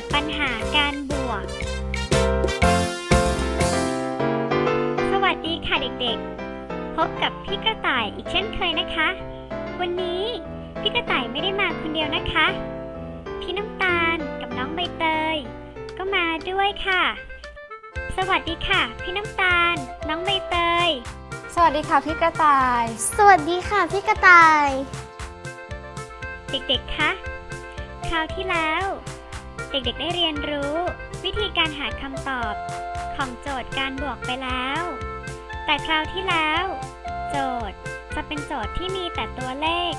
ทย์ปัญหาการบวก สวัสดีค่ะเด็กๆ พบกับพี่กระต่ายอีกเช่นเคยนะคะ วันนี้พี่กระต่ายไม่ได้มาคนเดียวนะคะ พี่น้ำตาลกับน้องใบเตย ก็มาด้วยค่ะ สวัสดีค่ะ พี่น้ำตาล น้องใบเตย สวัสดีค่ะพี่กระต่าย สวัสดีค่ะพี่กระต่าย เด็กๆ คะ คราวที่แล้วเด็กๆ ได้เรียนรู้ วิธีการหาคำตอบ ของโจทย์การบวกไปแล้ว แต่คราวที่แล้ว โจทย์จะเป็นโจทย์ที่มีแต่ตัวเลข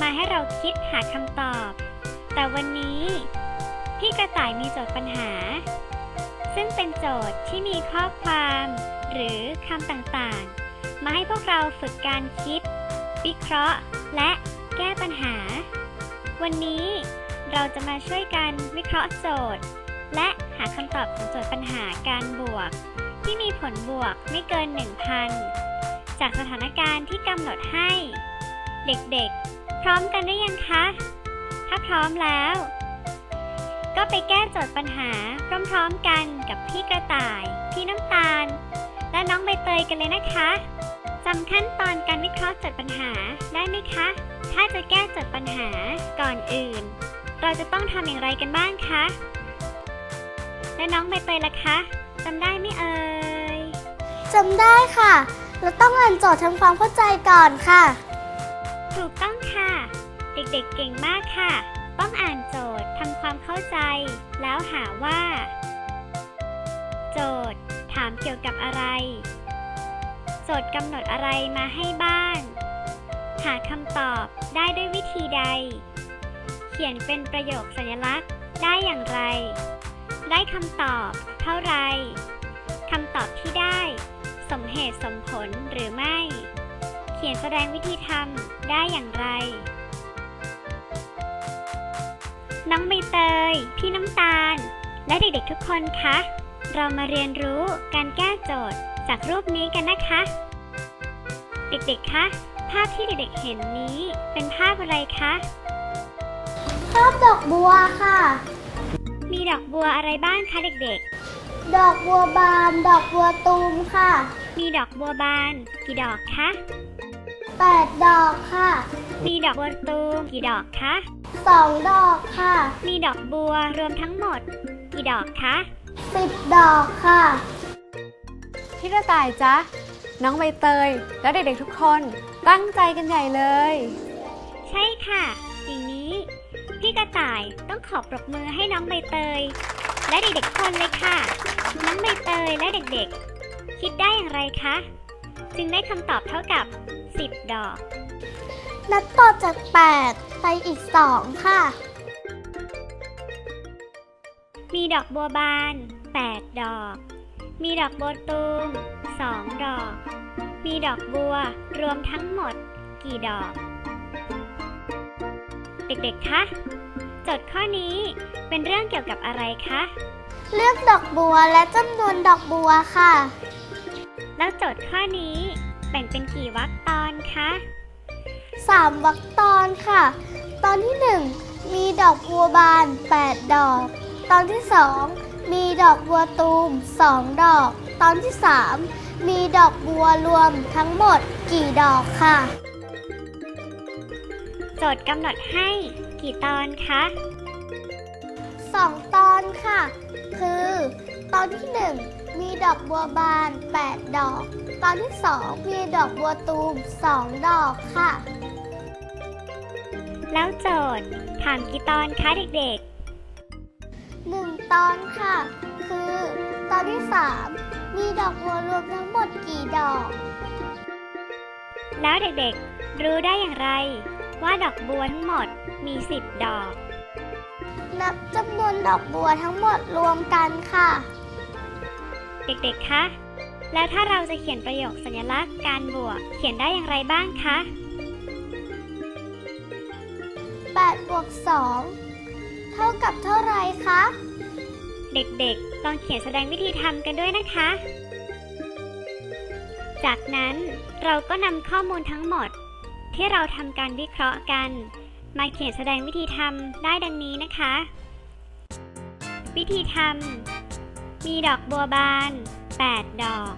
มาให้เราคิดหาคำตอบ แต่วันนี้ พี่กระต่ายมีโจทย์ปัญหา ซึ่งเป็นโจทย์ที่มีข้อความ หรือคำต่างๆ มาให้พวกเราฝึกการคิด วิเคราะห์ และแก้ปัญหา วันนี้ เราจะมาช่วยกันวิเคราะห์โจทย์ และหาคำตอบของโจทย์ปัญหาการบวก ที่มีผลบวกไม่เกิน 1,000 จากสถานการณ์ที่กำหนดให้ เด็กๆ พร้อมกันหรือยังคะ ถ้าพร้อมแล้ว ก็ไปแก้โจทย์ปัญหาพร้อมๆกันกับพี่กระต่าย พี่น้ำตาล และน้องใบเตยกันเลยนะคะจำขั้นตอนการวิเคราะห์โจทย์ปัญหาได้ไหมคะ ถ้าจะแก้โจทย์ปัญหาก่อนอื่น เราจะต้องทำอย่างไรกันบ้างคะ และน้องใบเตยล่ะคะจำได้ไหมเอ่ยจำได้ค่ะ เราต้องอ่านโจทย์ทำความเข้าใจก่อนค่ะ ถูกต้องค่ะ เด็กๆเก่งมากค่ะ ต้องอ่านโจทย์ทำความเข้าใจ แล้วหาว่า โจทย์ ถามเกี่ยวกับอะไร โจทย์กำหนดอะไรมาให้บ้าง หาคำตอบได้ด้วยวิธีใด เขียนเป็นประโยคสัญลักษณ์ได้อย่างไร ได้คำตอบเท่าไรคำตอบที่ได้ สมเหตุสมผลหรือไม่ เขียนแสดงวิธีทำได้อย่างไร น้องใบเตย พี่น้ำตาล และเด็กๆทุกคนคะ เรามาเรียนรู้การแก้โจทย์จากรูปนี้กันนะคะ เด็กๆ คะ ภาพที่เด็กๆ เห็นนี้เป็นภาพอะไรคะ ภาพดอกบัวค่ะ มีดอกบัวอะไรบ้างคะเด็กดอกบัวบาน ดอกบัวตูมค่ะๆมีดอกบัวบาน กี่ดอกคะแปดดอกค่ะ มีดอกบัวตูมกี่ดอกคะสองดอกค่ะ มีดอกบัวรวมทั้งหมด กี่ดอกคะสิบดอกค่ะพี่กระต่ายจ๊ะ น้องใบเตย และเด็กๆทุกคนตั้งใจกันใหญ่เลย ใช่ค่ะอย่างนี้ พี่กระต่ายต้องขอปรบมือให้น้องใบเตย และเด็กๆทุกคนเลยค่ะ น้องใบเตยและเด็กๆ คิดได้อย่างไรคะ จึงได้คำตอบเท่ากับ 10 ดอก นับต่อจากแปดไปอีกสองค่ะ มีดอกบัวบาน 8 ดอก มีดอกบัวตูม 2 ดอก มีดอกบัวรวมทั้งหมด กี่ดอกเด็กๆ คะโจทย์ข้อนี้เป็นเรื่องเกี่ยวกับอะไรคะ เลือกดอกบัวและจำนวนดอกบัวค่ะ แล้วโจทย์ข้อนี้แบ่งเป็นกี่วรรคตอนคะ สามวรรคตอนค่ะ ตอนที่หนึ่งมีดอกบัวบาน 8 ดอก ตอนที่สองมีดอกบัวตูม 2 ดอก ตอนที่สามมีดอกบัวรวมทั้งหมดกี่ดอกค่ะ โจทย์กำหนดให้ กี่ตอนคะ2ตอนค่ะ คือ ตอนที่1มีดอกบัวบาน 8 ดอก ตอนที่2มีดอกบัวตูม 2 ดอกค่ะ แล้วโจทย์ถามกี่ตอนคะเด็ก1ตอนค่ะ คือ ตอนที่3มีดอกบัวรวมทั้งหมดกี่ดอกๆแล้วเด็กๆ รู้ได้อย่างไร ว่าดอกบัวทั้งหมดมี10ดอก นับจำนวนดอกบัวทั้งหมดรวมกันค่ะ เด็กๆ คะ แล้วถ้าเราจะเขียนประโยคสัญลักษณ์การบวก เขียนได้อย่างไรบ้างคะ8บวก2เท่ากับเท่าไหรคะ เด็กๆ ลองเขียนแสดงวิธีทำกันด้วยนะคะ จากนั้นเราก็นำข้อมูลทั้งหมด ที่เราทำการวิเคราะห์กัน มาเขียนแสดงวิธีทำได้ดังนี้นะคะ วิธีทำมีดอกบัวบาน 8 ดอก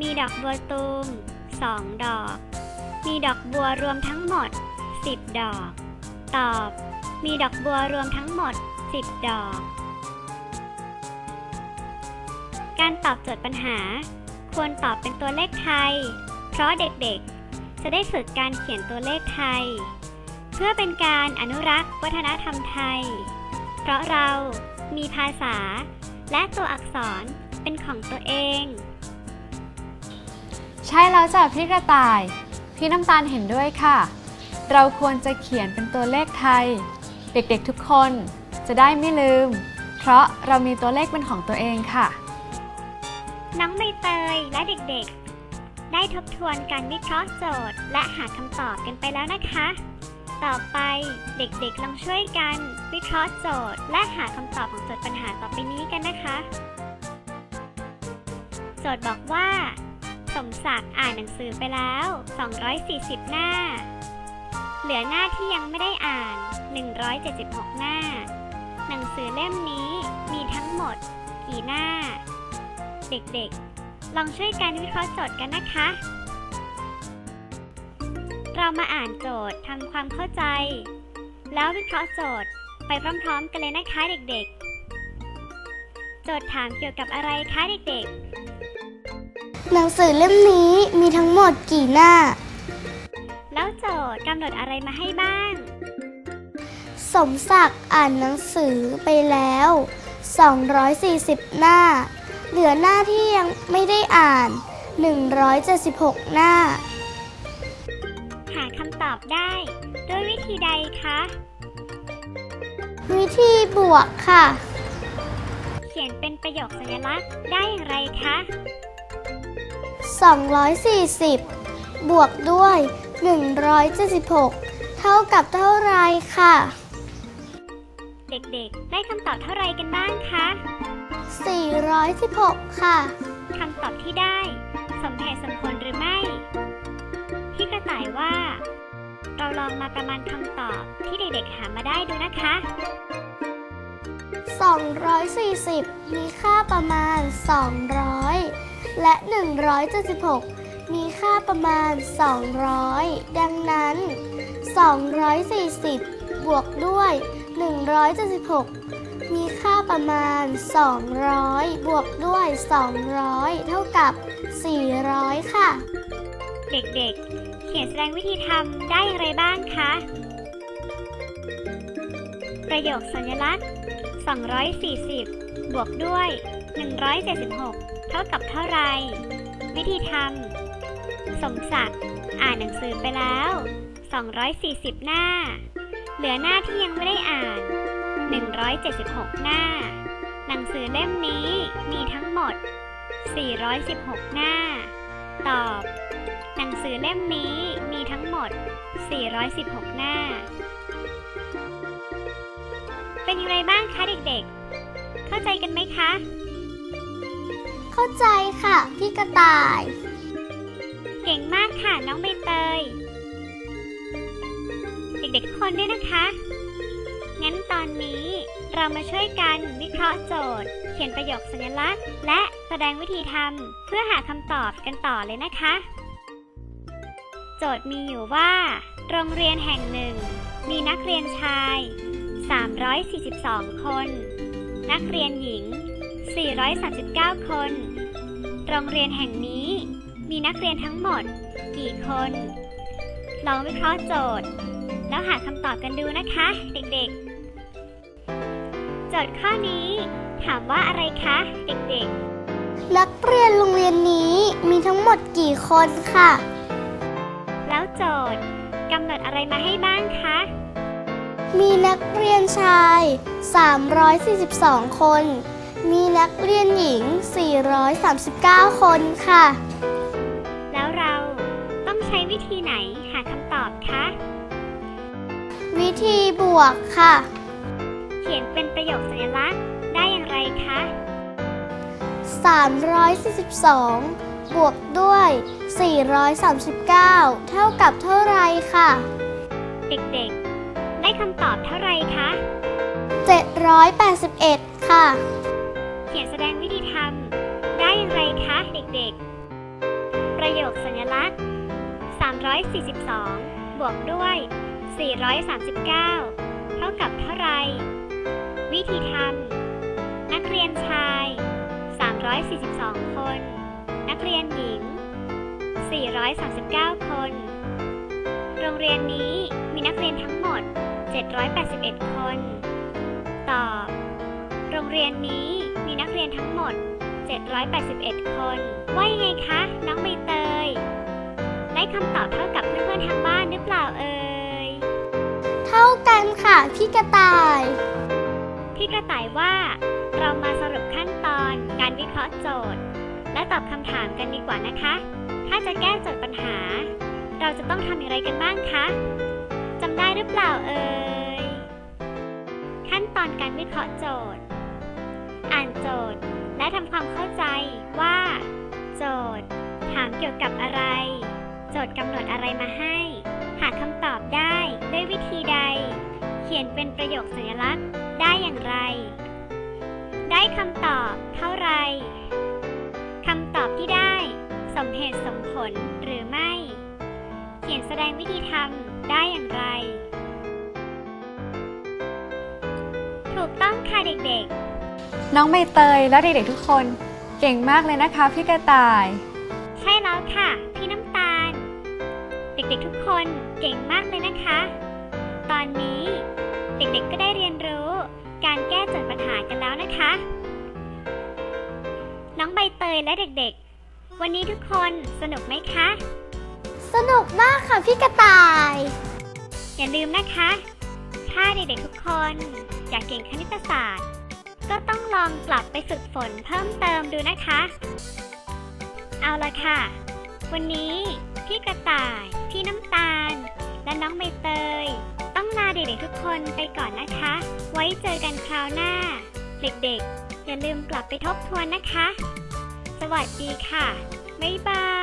มีดอกบัวตูม 2 ดอก มีดอกบัวรวมทั้งหมด 10 ดอก ตอบ มีดอกบัวรวมทั้งหมด 10 ดอก การตอบโจทย์ปัญหา ควรตอบเป็นตัวเลขไทย เพราะเด็กๆ จะได้ฝึกการเขียนตัวเลขไทย เพื่อเป็นการอนุรักษ์วัฒนธรรมไทย เพราะเรามีภาษา และตัวอักษรเป็นของตัวเอง ใช่แล้วจ้ะพี่กระต่าย พี่น้ำตาลเห็นด้วยค่ะ เราควรจะเขียนเป็นตัวเลขไทย เด็กๆทุกคนจะได้ไม่ลืม เพราะเรามีตัวเลขเป็นของตัวเองค่ะ น้องใบเตยและเด็กๆ ได้ทบทวนการวิเคราะห์โจทย์ และหาคำตอบกันไปแล้วนะคะ ต่อไปเด็กๆลองช่วยกันวิเคราะห์โจทย์ และหาคำตอบของโจทย์ปัญหาต่อไปนี้กันนะคะ โจทย์บอกว่า สมศักดิ์อ่านหนังสือไปแล้ว 240 หน้า เหลือหน้าที่ยังไม่ได้อ่าน 176 หน้า หนังสือเล่มนี้มีทั้งหมด กี่หน้า เด็กๆ ลองช่วยกันวิเคราะห์โจทย์กันนะคะ เรามาอ่านโจทย์ทำความเข้าใจ แล้ววิเคราะห์โจทย์ไปพร้อมๆ กันเลยนะคะเด็กๆ โจทย์ถามเกี่ยวกับอะไรคะเด็กหนังสือเล่มนี้มีทั้งหมดกี่หน้าๆแล้วโจทย์กำหนดอะไรมาให้บ้าง สมศักดิ์อ่านหนังสือไปแล้ว 240 หน้า เหลือหน้าที่ยังไม่ได้อ่าน 176 หน้า หาคำตอบได้ ด้วยวิธีใดคะ วิธีบวกค่ะ เขียนเป็นประโยคสัญลักษณ์ได้อย่างไรคะ 240 บวกด้วย 176 เท่ากับเท่าไรค่ะ เด็กๆ ได้คำตอบเท่าไรกันบ้างคะ 416 ค่ะ คำตอบที่ได้ สมเหตุสมผลหรือไม่ พี่กระต่ายว่า เราลองมาประมาณคำตอบที่เด็กๆหามาได้ดูนะคะ 240 มีค่าประมาณ 200 และ 176 มีค่าประมาณ 200 ดังนั้น 240 บวกด้วย 176 มีค่าประมาณ 200 บวกด้วย 200 เท่ากับ 400 ค่ะ เด็กๆ เขียนแสดงวิธีทำได้อย่างไรบ้างคะ ประโยคสัญลักษณ์ 240 บวกด้วย 176 เท่ากับเท่าไร วิธีทำ สมศักดิ์อ่านหนังสือไปแล้ว 240 หน้า เหลือหน้าที่ยังไม่ได้อ่าน 176 หน้า หนังสือเล่มนี้มีทั้งหมด 416 หน้า ตอบ หนังสือเล่มนี้มีทั้งหมด 416 หน้า เป็นยังไงบ้างคะเด็กๆ เข้าใจกันไหมคะ เข้าใจค่ะ พี่กระต่าย เก่งมากค่ะน้องใบเตย เด็กๆทุกคนด้วยนะคะ งั้นตอนนี้เรามาช่วยกันวิเคราะห์โจทย์ เขียนประโยคสัญลักษณ์ และแสดงวิธีทำเพื่อหาคำตอบกันต่อเลยนะคะ โจทย์มีอยู่ว่า โรงเรียนแห่งหนึ่ง มีนักเรียนชาย 342 คน นักเรียนหญิง 439 คน โรงเรียนแห่งนี้ มีนักเรียนทั้งหมด กี่คน ลองวิเคราะห์โจทย์ แล้วหาคำตอบกันดูนะคะ เด็กๆ จทย์ข้อนี้ ถามว่าอะไรคะ เด็กนักเรียนโรงเรียนนี้มีทั้งหมดกี่คนค่ะๆแล้วโจทย์กำหนดอะไรมาให้บ้างคะ มีนักเรียนชาย 342 คน มีนักเรียนหญิง 439 คนค่ะ แล้วเราต้องใช้วิธีไหนหาคำตอบคะ วิธีบวกค่ะ เขียนเป็นประโยคสัญลักษณ์ได้อย่างไรคะ 342 บวกด้วย 439 เท่ากับเท่าไรค่ะ เด็กๆ ได้คำตอบเท่าไหรคะ 781 ค่ะ เขียนแสดงวิธีทำได้อย่างไรคะเด็กๆ ประโยคสัญลักษณ์ 342 บวกด้วย 439 เท่ากับเท่าไร วิธีทำ นักเรียนชาย 342 คน นักเรียนหญิง 439 คน โรงเรียนนี้มีนักเรียนทั้งหมด 781 คน ตอบ โรงเรียนนี้มีนักเรียนทั้งหมด 781 คน ว่ายังไงคะ น้องใบเตย ได้คำตอบเท่ากับเพื่อนๆทางบ้านหรือเปล่าเอ่ย เท่ากันค่ะ พี่กระต่าย กระต่ายว่า เรามาสรุปขั้นตอนการวิเคราะห์โจทย์ และตอบคำถามกันดีกว่านะคะ ถ้าจะแก้โจทย์ปัญหา เราจะต้องทำอย่างไรกันบ้างคะจำได้หรือเปล่าเอ่ยขั้นตอนการวิเคราะห์โจทย์ อ่านโจทย์ และทำความเข้าใจว่า โจทย์ ถามเกี่ยวกับอะไร โจทย์กำหนดอะไรมาให้ หาคำตอบได้ด้วยวิธีใด เขียนเป็นประโยคสัญลักษณ์ ได้อย่างไร ได้คำตอบเท่าไหรคำตอบที่ได้ สมเหตุสมผลหรือไม่ เขียนแสดงวิธีทำได้อย่างไร ถูกต้องค่ะเด็กๆ น้องใบเตยและเด็กๆทุกคน เก่งมากเลยนะคะพี่กระต่าย ใช่แล้วค่ะ พี่น้ำตาล เด็กๆทุกคนเก่งมากเลยนะคะ ตอนนี้เด็กๆก็ได้เรียนรู้ การแก้โจทย์ปัญหากันแล้วนะคะ น้องใบเตยและเด็กๆ วันนี้ทุกคนสนุกไหมคะ สนุกมากค่ะพี่กระต่าย อย่าลืมนะคะ ถ้าเด็กๆทุกคนอยากเก่งคณิตศาสตร์ ก็ต้องลองกลับไปฝึกฝนเพิ่มเติมดูนะคะ เอาละค่ะ วันนี้พี่กระต่าย พี่น้ำตาล และน้องใบเตยต้อง ลาเด็กๆทุกคนไปก่อนนะคะ ไว้เจอกันคราวหน้า เด็กๆ อย่าลืมกลับไปทบทวนนะคะ สวัสดีค่ะ บ๊ายบาย